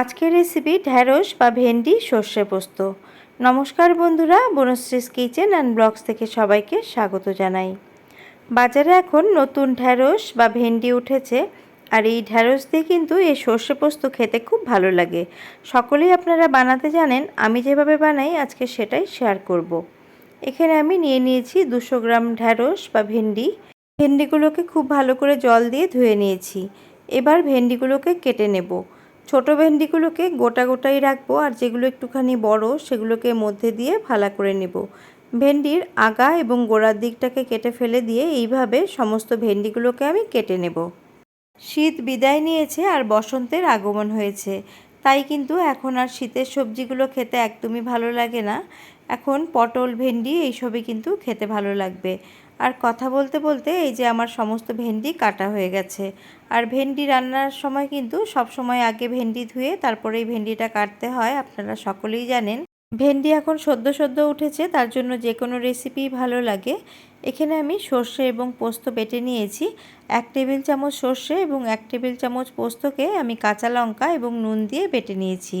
আজকের রেসিপি ঢ্যাঁড়স বা ভেন্ডি সর্ষে পোস্ত। নমস্কার বন্ধুরা, বনশ্রীস কিচেন অ্যান্ড ব্লগস থেকে সবাইকে স্বাগত জানাই। বাজারে এখন নতুন ঢ্যাঁড়স বা ভেন্ডি উঠেছে আর এই ঢ্যাঁড়স দিয়ে কিন্তু এই সর্ষে পোস্ত খেতে খুব ভালো লাগে। সকলেই আপনারা বানাতে জানেন, আমি যেভাবে বানাই আজকে সেটাই শেয়ার করব। এখানে আমি নিয়ে নিয়েছি দুশো গ্রাম ঢ্যাঁড়স বা ভেন্ডি। ভেন্ডিগুলোকে খুব ভালো করে জল দিয়ে ধুয়ে নিয়েছি। এবার ভেন্ডিগুলোকে কেটে নেব। ছোট ভেন্ডিগুলোকে গোটা গোটাই রাখব আর যেগুলো একটুখানি বড় সেগুলোকে মধ্যে দিয়ে ফালা করে নেব। ভেন্ডির আগা এবং গোড়ার দিকটাকে কেটে ফেলে দিয়ে এইভাবে সমস্ত ভেন্ডিগুলোকে আমি কেটে নেব। শীত বিদায় নিয়েছে আর বসন্তের আগমন হয়েছে। তাই কিন্তু এখন আর শীতের সবজিগুলো খেতে একদমই ভালো লাগে না। এখন পটল ভেন্ডি এইসবই কিন্তু খেতে ভালো লাগবে। আর কথা বলতে বলতে এই যে আমার সমস্ত ভেন্ডি কাটা হয়ে গেছে। আর ভেন্ডি রান্নার সময় কিন্তু সব সময় আগে ভেন্ডি ধুয়ে তারপরেই ভেন্ডিটা কাটতে হয়, আপনারা সকলেই জানেন। ভেন্ডি এখন সদ্য সদ্য উঠেছে, তার জন্য যে কোনো রেসিপি ভালো লাগে। এখানে আমি সর্ষে এবং পোস্ত বেটে নিয়েছি। এক টেবিল চামচ সর্ষে এবং এক টেবিল চামচ পোস্তকে আমি কাঁচা লঙ্কা এবং নুন দিয়ে বেটে নিয়েছি।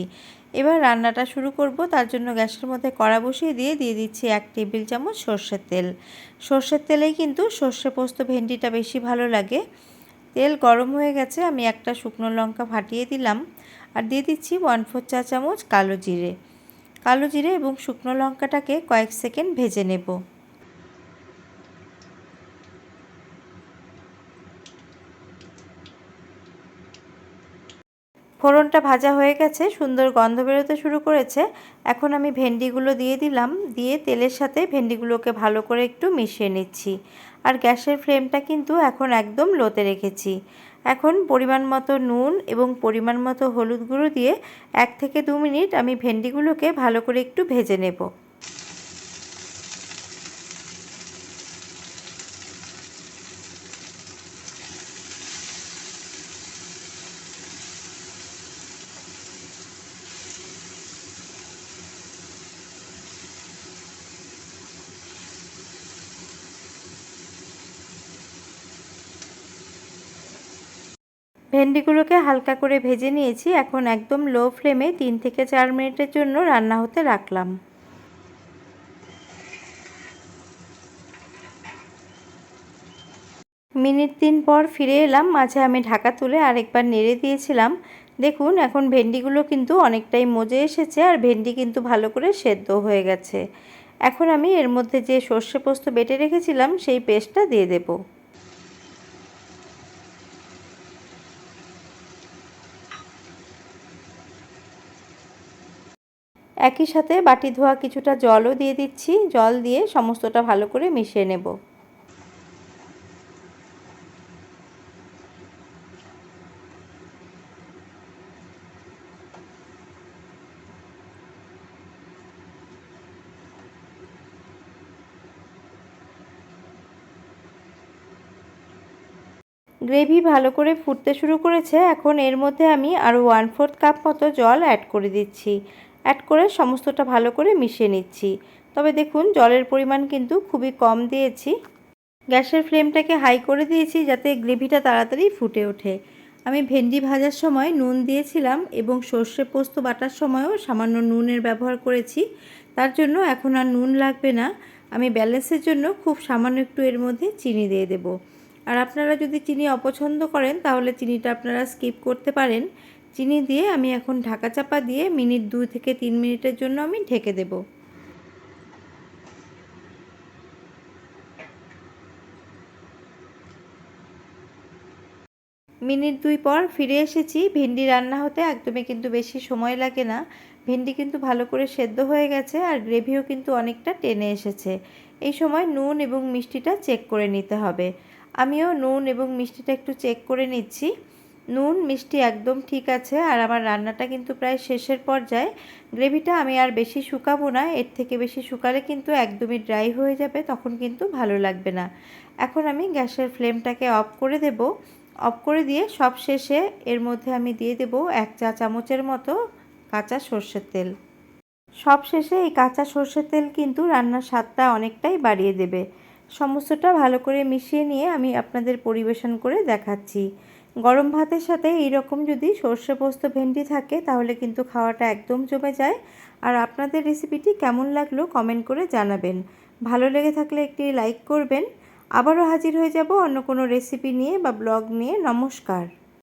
এবার রান্নাটা শুরু করব, তার জন্য গ্যাসের মধ্যে কড়া বসিয়ে দিয়ে দিয়ে দিচ্ছি এক টেবিল চামচ সর্ষের তেল। সর্ষের তেলেই কিন্তু সর্ষে, পোস্ত, ভেন্ডিটা বেশি ভালো লাগে। তেল গরম হয়ে গেছে, আমি একটা শুকনো লঙ্কা ফাটিয়ে দিলাম। আর দিয়ে দিচ্ছি ওয়ান ফোর চা চামচ কালো জিরে। কালো জিরে এবং শুকনো লঙ্কাটাকে কয়েক সেকেন্ড ভেজে নেব। ফোড়নটা ভাজা হয়ে গেছে, সুন্দর গন্ধ বেরোতে শুরু করেছে। এখন আমি ভেন্ডিগুলো দিয়ে দিলাম, দিয়ে তেলের সাথে ভেন্ডিগুলোকে ভালো করে একটু মিশিয়ে নিচ্ছি। আর গ্যাসের ফ্লেমটা কিন্তু এখন একদম লোতে রেখেছি। এখন পরিমাণ মতো নুন এবং পরিমাণ মতো হলুদ গুঁড়ো দিয়ে এক থেকে দু মিনিট আমি ভেন্ডিগুলোকে ভালো করে একটু ভেজে নেব। ভেন্ডিগুলোকে হালকা করে ভেজে নিয়েছি। এখন একদম লো ফ্লেমে তিন থেকে চার মিনিটের জন্য রান্না হতে রাখলাম। মিনিট তিন পর ফিরে এলাম। মাঝে আমি ঢাকা তুলে আরেকবার নেড়ে দিয়েছিলাম। দেখুন, এখন ভেন্ডিগুলো কিন্তু অনেকটাই মজে এসেছে আর ভেন্ডি কিন্তু ভালো করে সেদ্ধ হয়ে গেছে। এখন আমি এর মধ্যে যে সর্ষে পোস্ত বেটে রেখেছিলাম, সেই পেস্টটা দিয়ে দেবো। একই সাথে বাটি ধোয়া কিছুটা জলও দিয়ে দিচ্ছি। জল দিয়ে সমস্তটা ভালো করে মিশিয়ে নেব। গ্রেভি ভালো করে ফুটতে শুরু করেছে। এখন এর মধ্যে আমি আরও ওয়ান ফোর্থ কাপ মতো জল অ্যাড করে দিচ্ছি। অ্যাড করে সমস্তটা ভালো করে মিশিয়ে নিচ্ছি। তবে দেখুন, জলের পরিমাণ কিন্তু খুবই কম দিয়েছি। গ্যাসের ফ্লেমটাকে হাই করে দিয়েছি যাতে গ্রেভিটা তাড়াতাড়ি ফুটে ওঠে। আমি ভেন্ডি ভাজার সময় নুন দিয়েছিলাম এবং সর্ষে পোস্ত বাটার সময়ও সামান্য নুনের ব্যবহার করেছি। তার জন্য এখন আর নুন লাগবে না। আমি ব্যালেন্সের জন্য খুব সামান্য একটু এর মধ্যে চিনি দিয়ে দেব। আর আপনারা যদি চিনি অপছন্দ করেন, তাহলে চিনিটা আপনারা স্কিপ করতে পারেন। চিনি দিয়ে আমি এখন ঢাকা চাপা দিয়ে মিনিট দুই থেকে তিন মিনিটের জন্য আমি ঢেকে দেব। মিনিট দুই পর ফিরে এসেছি। ভেন্ডি রান্না হতে একদমই কিন্তু বেশি সময় লাগে না। ভেন্ডি কিন্তু ভালো করে সেদ্ধ হয়ে গেছে আর গ্রেভিও কিন্তু অনেকটা টেনে এসেছে। এই সময় নুন এবং মিষ্টিটা চেক করে নিতে হবে। আমিও নুন এবং মিষ্টিটা একটু চেক করে নিচ্ছি। নুন, মিষ্টি একদম ঠিক আছে। আর আমার রান্নাটা কিন্তু প্রায় শেষের পর্যায়ে। গ্রেভিটা আমি আর বেশি শুকাবো না, এর থেকে বেশি শুকালে কিন্তু একদমই ড্রাই হয়ে যাবে, তখন কিন্তু ভালো লাগবে না। এখন আমি গ্যাসের ফ্লেমটাকে অফ করে দেব। অফ করে দিয়ে সব শেষে এর মধ্যে আমি দিয়ে দেব এক চা চামচের মতো কাঁচা সর্ষের তেল। সব শেষে এই কাঁচা সর্ষের তেল কিন্তু রান্নার স্বাদটা অনেকটাই বাড়িয়ে দেবে। সমস্তটা ভালো করে মিশিয়ে নিয়ে আমি আপনাদের পরিবেশন করে দেখাচ্ছি। গরম ভাতের সাথে এইরকম যদি সর্ষে পোস্ত ভেন্ডি থাকে, তাহলে কিন্তু খাওয়াটা একদম জমে যায়। আর আপনাদের রেসিপিটি কেমন লাগল কমেন্ট করে জানাবেন। ভালো লেগে থাকলে একটি লাইক করবেন। আবারও হাজির হয়ে যাব অন্য কোনো রেসিপি নিয়ে বা ব্লগ নিয়ে। নমস্কার।